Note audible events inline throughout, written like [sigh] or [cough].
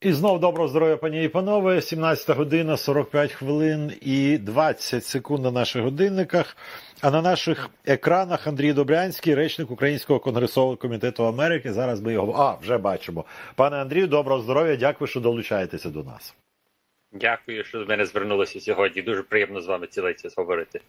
І знов доброго здоров'я, пані і панове. 17 година, 45 хвилин і 20 секунд на наших годинниках. А на наших екранах Андрій Добрянський, речник Українського конгресового комітету Америки. Зараз ми його а вже бачимо. Пане Андрію, доброго здоров'я. Дякую, що долучаєтеся до нас. Дякую, що до мене звернулися сьогодні. Дуже приємно з вами цілий час говорити.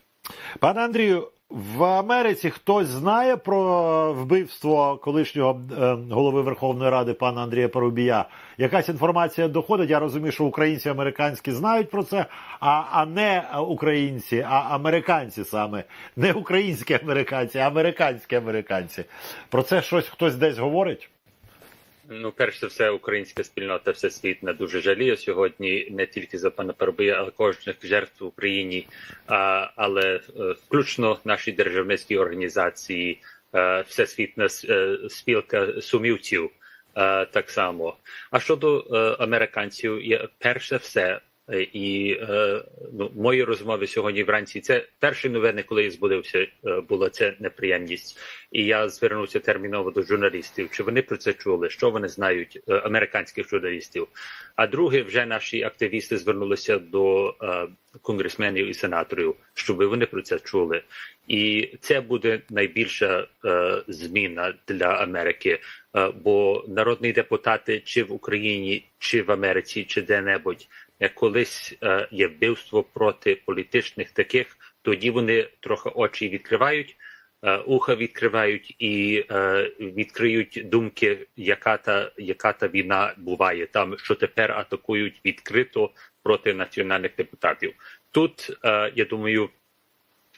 Пане Андрію, в Америці хтось знає про вбивство колишнього е, голови Верховної Ради пана Андрія Парубія? Якась інформація доходить? Я розумію, що українці американські знають про це, а, а не українці, а американці саме не українські американці, а американські американці. Про це щось хтось десь говорить? Ну, перш за все, українська спільнота всесвітна дуже жаліє сьогодні не тільки за пана Парубія, але кожних жертв в Україні, а, але е, включно наші державницькі організації, е, всесвітна е, спілка сумівців. Так само. А щодо е, американців, я перш за все, і е, ну, мої розмови сьогодні вранці. Це перші новини, коли я збудився, е, була це неприємність. І я звернувся терміново до журналістів. Чи вони про це чули? Що вони знають е, американських журналістів? А друге, вже наші активісти звернулися до е, конгресменів і сенаторів, щоб вони про це чули. І це буде найбільша е, зміна для Америки. Е, бо народні депутати, чи в Україні, чи в Америці, чи де-небудь, як колись е, є вбивство проти політичних таких, тоді вони трохи очі відкривають, е, уха відкривають і е, відкриють думки, яка та яка та війна буває там, що тепер атакують відкрито проти національних депутатів. Тут е, я думаю.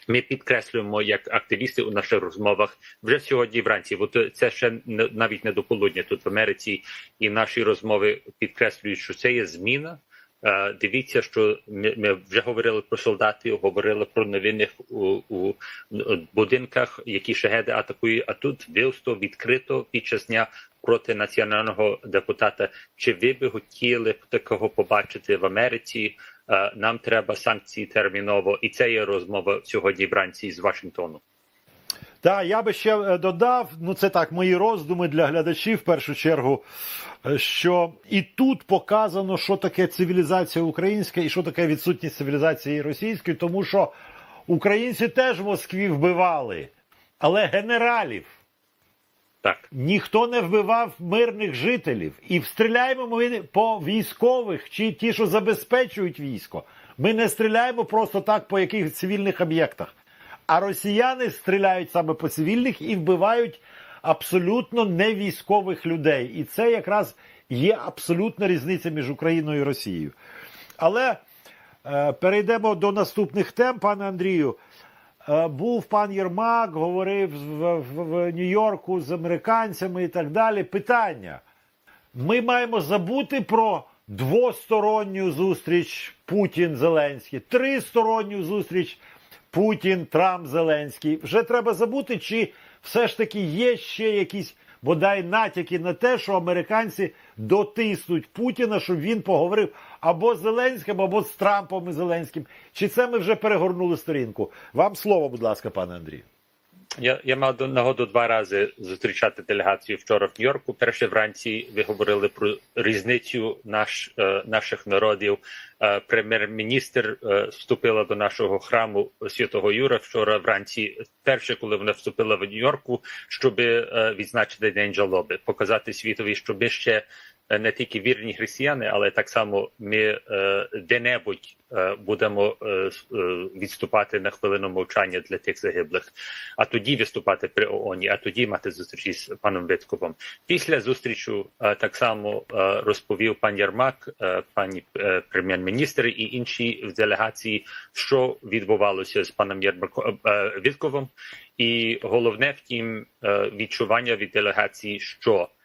Ми підкреслюємо як активісти у наших розмовах вже сьогодні вранці. От це ще навіть не до полудня тут в Америці, і наші розмови підкреслюють, що це є зміна. Е, Дивіться, що ми, вже говорили про солдатів, говорили про невинних у, у будинках, які шахеди атакують. А тут вбивство відкрито під час дня проти національного депутата. Чи ви би хотіли такого побачити в Америці? Е, Нам треба санкції терміново, і це є розмова сьогодні вранці з Вашингтону. Так, я би ще е, додав, ну це так, мої роздуми для глядачів в першу чергу, що і тут показано, що таке цивілізація українська і що таке відсутність цивілізації російської, тому що українці теж в Москві вбивали, але генералів. Так. Ніхто не вбивав мирних жителів. І стріляємо ми по військових чи ті, що забезпечують військо. Ми не стріляємо просто так по якихось цивільних об'єктах. А росіяни стріляють саме по цивільних і вбивають абсолютно не військових людей. І це якраз є абсолютна різниця між Україною і Росією. Але е, перейдемо до наступних тем, пане Андрію. Е, Був пан Єрмак, говорив в, в, в Нью-Йорку з американцями і так далі. Питання: ми маємо забути про двосторонню зустріч Путін-Зеленський, тристоронню зустріч Путін, Трамп, Зеленський. Вже треба забути, чи все ж таки є ще якісь бодай натяки на те, що американці дотиснуть Путіна, щоб він поговорив або з Зеленським, або з Трампом і Зеленським. Чи це ми вже перегорнули сторінку? Вам слово, будь ласка, пане Андрію. Я, я мав нагоду два рази зустрічати делегацію вчора в Нью-Йорку. Перше вранці ви говорили про різницю наш, е, наших народів. Е, Прем'єр-міністр е, вступила до нашого храму Святого Юра вчора вранці. Перше, коли вона вступила в Нью-Йорку, щоб е, відзначити день жалоби, показати світові, що ми ще не тільки вірні християни, але так само ми е, де-небудь е, будемо е, е, відступати на хвилину мовчання для тих загиблих, а тоді виступати при ООН, а тоді мати зустрічі з паном Витковим. Після зустрічу е, так само е, розповів пан Ярмак, е, пані е, прем'єр-міністр і інші в делегації, що відбувалося з паном Ярмаком е, Витковим. І головне втім е, відчування від делегації, що Е,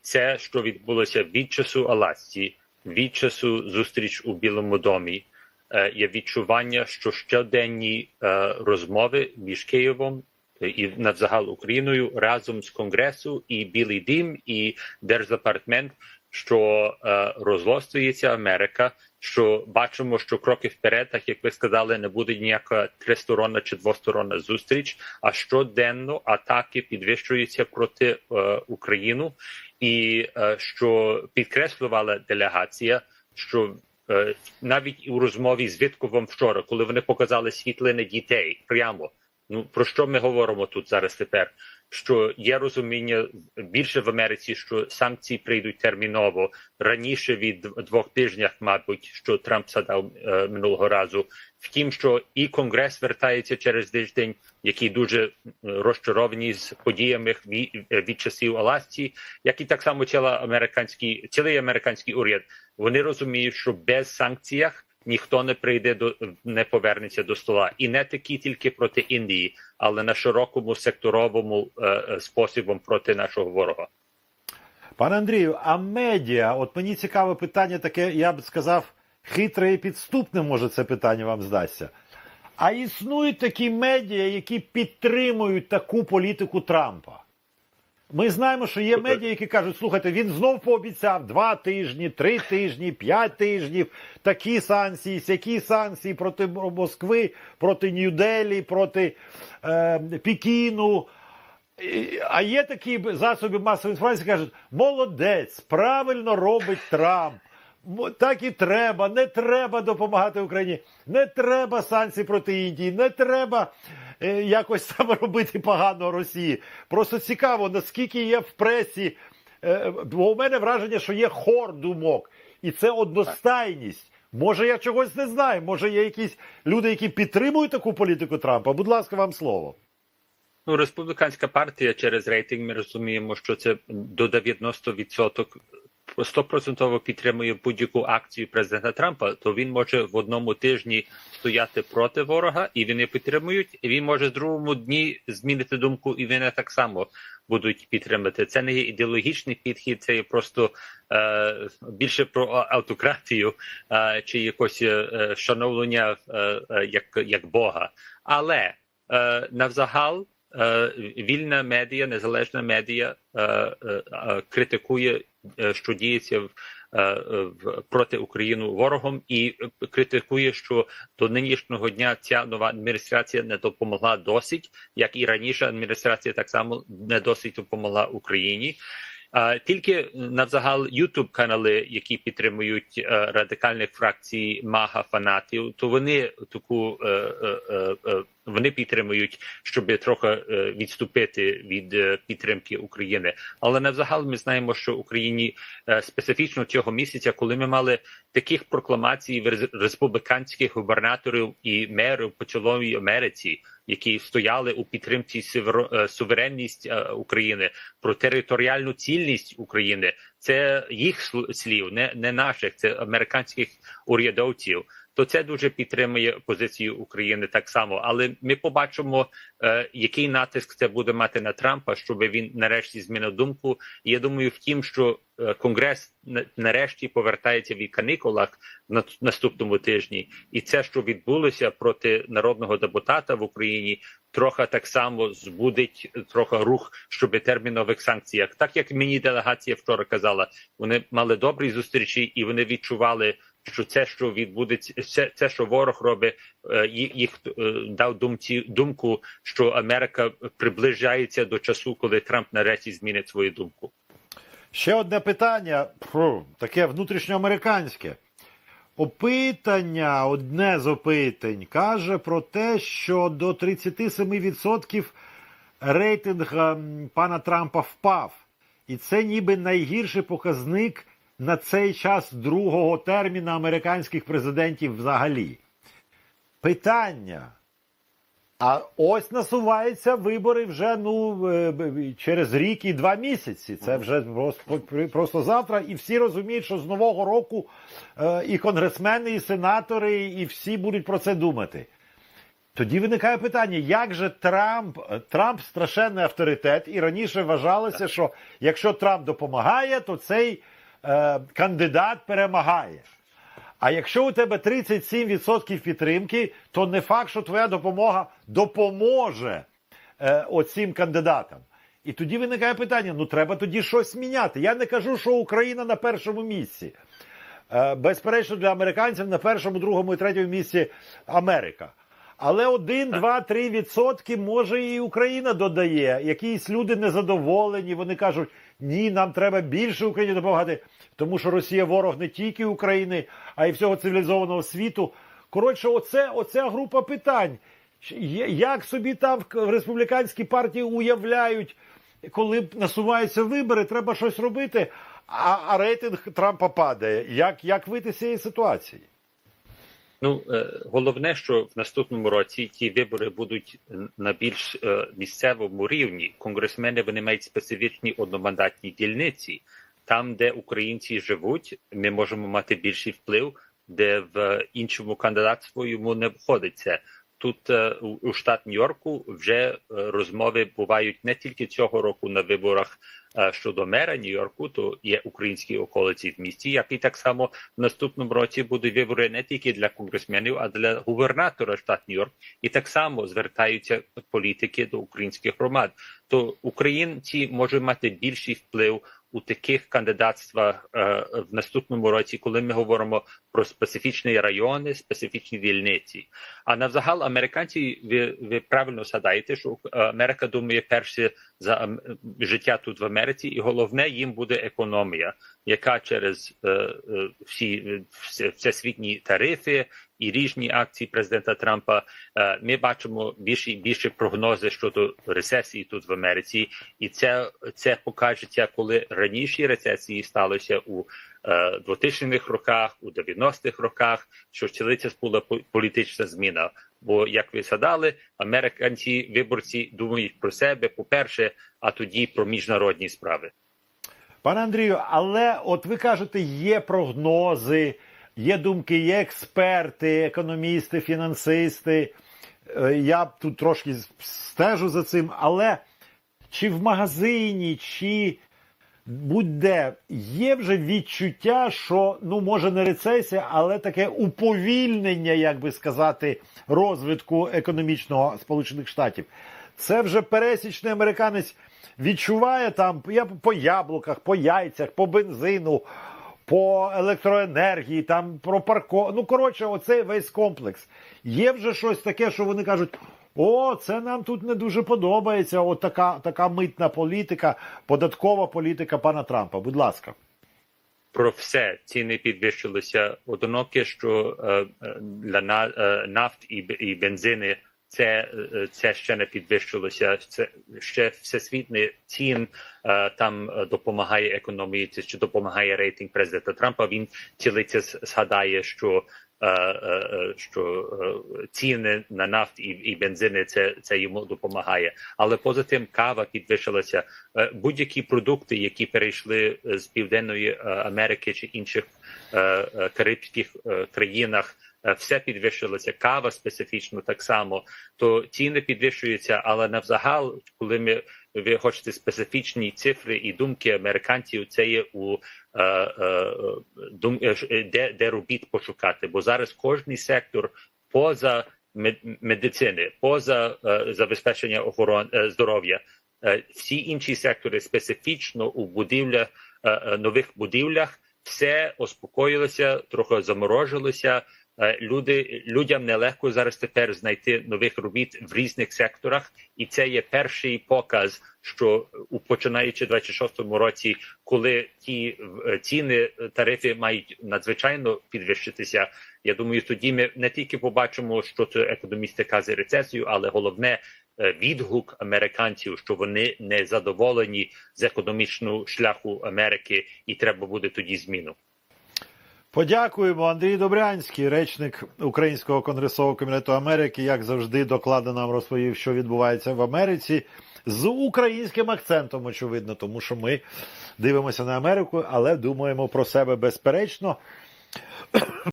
це, що відбулося від часу Аласці, від часу зустріч у Білому домі, е, є відчування, що щоденні е, розмови між Києвом е, і навзагал Україною разом з Конгресу і Білий Дім і Держдепартмент, що е, розлостується Америка що бачимо, що кроки вперед, так як ви сказали, не буде ніяка тристоронна чи двосторонна зустріч. А щоденно атаки підвищуються проти е, України, і е, що підкреслювала делегація, що е, навіть у розмові з Вітковим вчора, коли вони показали світлини дітей прямо. Ну про що ми говоримо тут зараз тепер? Що є розуміння більше в Америці, що санкції прийдуть терміново раніше від двох тижнів, мабуть, що Трамп задав е, минулого разу. Втім, що і Конгрес вертається через тиждень, які дуже е, розчаровані з подіями е, від часів Аласці, як і так само ціла американський цілий американський уряд. Вони розуміють, що без санкціях ніхто не прийде до не повернеться до стола, і не такі тільки проти Індії, але на широкому секторовому е, е, способом проти нашого ворога. Пане Андрію, а медіа, от мені цікаве питання таке, я б сказав, хитре і підступне, може, це питання вам здасться. А існують такі медіа, які підтримують таку політику Трампа. Ми знаємо, що є медіа, які кажуть, слухайте, він знов пообіцяв два тижні, три тижні, п'ять тижнів, такі санкції, сякі санкції проти Москви, проти Нью-Делі, проти е, Пекіну. І- А є такі засоби масової інформації, кажуть, молодець, правильно робить Трамп. Так і треба, не треба допомагати Україні, не треба санкцій проти Індії, не треба якось [laughs] там робити погано Росії. Просто цікаво, наскільки є в пресі. Е, бо у мене враження, що є хор думок, і це одностайність. Може, я чогось не знаю. Може, є якісь люди, які підтримують таку політику Трампа. Будь ласка, вам слово. Ну, республіканська партія через рейтинг. Ми розуміємо, що це до 90% стопроцентово підтримує будь-яку акцію президента Трампа. То він може в одному тижні стояти проти ворога, і вони підтримують. І він може в другому дні змінити думку, і вони так само будуть підтримати. Це не є ідеологічний підхід, це є просто е, більше про автократію е, чи якось е, шановлення е, е, як, як Бога. Але е, навзагал е, вільна медіа, незалежна медіа е, критикує, що діється в, е, в проти України ворогом, і е, критикує, що до нинішнього дня ця нова адміністрація не допомогла досить, як і раніше адміністрація так само не досить допомогла Україні. А, Тільки навзагал Ютуб канали, які підтримують е, радикальних фракцій мага фанатів, то вони таку е, е, вони підтримують, щоб трохи відступити від підтримки України. Але навзагал ми знаємо, що Україні специфічно цього місяця, коли ми мали таких прокламацій в республіканських губернаторів і мерів по цілій Америці, які стояли у підтримці е, суверенність е, України, про територіальну цільність України. Це їх слів, не, не наших, це американських урядовців. То це дуже підтримує позицію України так само. Але ми побачимо, е, який натиск це буде мати на Трампа, щоб він нарешті змінив думку. Я думаю, втім, що е, Конгрес на- нарешті повертається від канікулах на наступному тижні, і це, що відбулося проти народного депутата в Україні, трохи так само збудить трохи рух, щоб термінових санкціях. Так як мені делегація вчора казала, вони мали добрі зустрічі, і вони відчували. Що це, що відбудеться, це, що ворог робить, е, їх, їх е, дав думці думку, що Америка приближається до часу, коли Трамп нарешті змінить свою думку. Ще одне питання, фу, таке внутрішньоамериканське. Опитання, одне з опитань, каже про те, що до 37% рейтинг ем, пана Трампа впав. І це ніби найгірший показник на цей час другого терміна американських президентів взагалі. Питання. А ось насуваються вибори вже ну е, через рік і два місяці. Це вже просто, просто завтра. І всі розуміють, що з нового року е, і конгресмени, і сенатори, і всі будуть про це думати. Тоді виникає питання, як же Трамп, Трамп страшенний авторитет, і раніше вважалося, що якщо Трамп допомагає, то цей е, кандидат перемагає. А якщо у тебе 37% підтримки, то не факт, що твоя допомога допоможе е, оцим кандидатам. І тоді виникає питання: ну треба тоді щось міняти. Я не кажу, що Україна на першому місці. Е, Безперечно, для американців на першому, другому і третьому місці Америка. Але 1, 2, 3 відсотки може і Україна додає. Якісь люди незадоволені. Вони кажуть, ні, нам треба більше Україні допомагати, тому що Росія ворог не тільки України, а й всього цивілізованого світу. Коротше, оце, оця група питань. Як собі там в республіканській партії уявляють, коли насуваються вибори, треба щось робити, а, а рейтинг Трампа падає. Як, як вийти з цієї ситуації? Ну е, головне, що в наступному році ті вибори будуть на більш е, місцевому рівні. Конгресмени вони мають специфічні одномандатні дільниці. Там, де українці живуть, ми можемо мати більший вплив, де в іншому кандидатству йому не входиться. Тут е, у штат Нью-Йорку вже е, розмови бувають не тільки цього року на виборах е, щодо мера Нью-Йорку, то є українські околиці в місті, як і так само в наступному році будуть вибори не тільки для конгресменів, а для губернатора штат Нью-Йорк. І так само звертаються політики до українських громад. То українці можуть мати більший вплив у таких кандидатствах в наступному році, коли ми говоримо про специфічні райони, специфічні дільниці. А навзагал американці, ви, ви правильно згадаєте, що е, Америка думає перше за життя тут в Америці, і головне їм буде економія, яка через е, е, всі е, всесвітні тарифи і різні акції президента Трампа. е, Ми бачимо більші і більше прогнози щодо рецесії тут в Америці, і це, це покажеться, коли раніше рецесії сталося у 2000-х роках, у 90-х роках, що цілиця була політична зміна. Бо, як ви згадали, американці виборці думають про себе, по-перше, а тоді про міжнародні справи. Пане Андрію, але от ви кажете, є прогнози, є думки, є експерти, економісти, фінансисти. Е, Я тут трошки стежу за цим, але чи в магазині, чи будь-де є вже відчуття, що ну може не рецесія, але таке уповільнення, як би сказати, розвитку економічного Сполучених Штатів. Це вже пересічний американець відчуває там я по яблуках, по яйцях, по бензину, по електроенергії, там про парко. Ну коротше, оцей весь комплекс. Є вже щось таке, що вони кажуть. О, це нам тут не дуже подобається. От така, така митна політика, податкова політика пана Трампа. Будь ласка. Про все ціни підвищилися. Одиноке, що е, е, для на, е, нафт і, і бензини це, е, це ще не підвищилося. Це ще всесвітний цін е, там допомагає економії, це що допомагає рейтинг президента Трампа. Він цілиться згадає, що що е, ціни на нафт і, і бензини це, це йому допомагає. Але поза тим кава підвищилася. Е, Будь-які продукти, які перейшли е, з південної е, Америки чи інших е, е, карибських е, країнах. е, Все підвищилося, кава специфічно так само. То ціни підвищуються, але навзагал, коли ми ви хочете специфічні цифри і думки американців, це є у е, е, дум, е, де, де робіт пошукати. Бо зараз кожний сектор поза мед- медицини, поза забезпечення охорон е, здоров'я, всі інші сектори специфічно у будівлях нових будівлях, все успокоїлося, трохи заморожилося. Е, Люди людям нелегко зараз тепер знайти нових робіт в різних секторах, і це є перший показ, що у починаючи 26-му році, коли ті е, ціни е, тарифи мають надзвичайно підвищитися. Я думаю, тоді ми не тільки побачимо, що це економісти кази рецесію, але головне відгук американців, що вони не задоволені з економічного шляху Америки, і треба буде тоді зміну. Подякуємо. Андрій Добрянський, речник Українського конгресового комітету Америки, як завжди, докладно нам розповів, що відбувається в Америці з українським акцентом, очевидно, тому що ми дивимося на Америку, але думаємо про себе безперечно.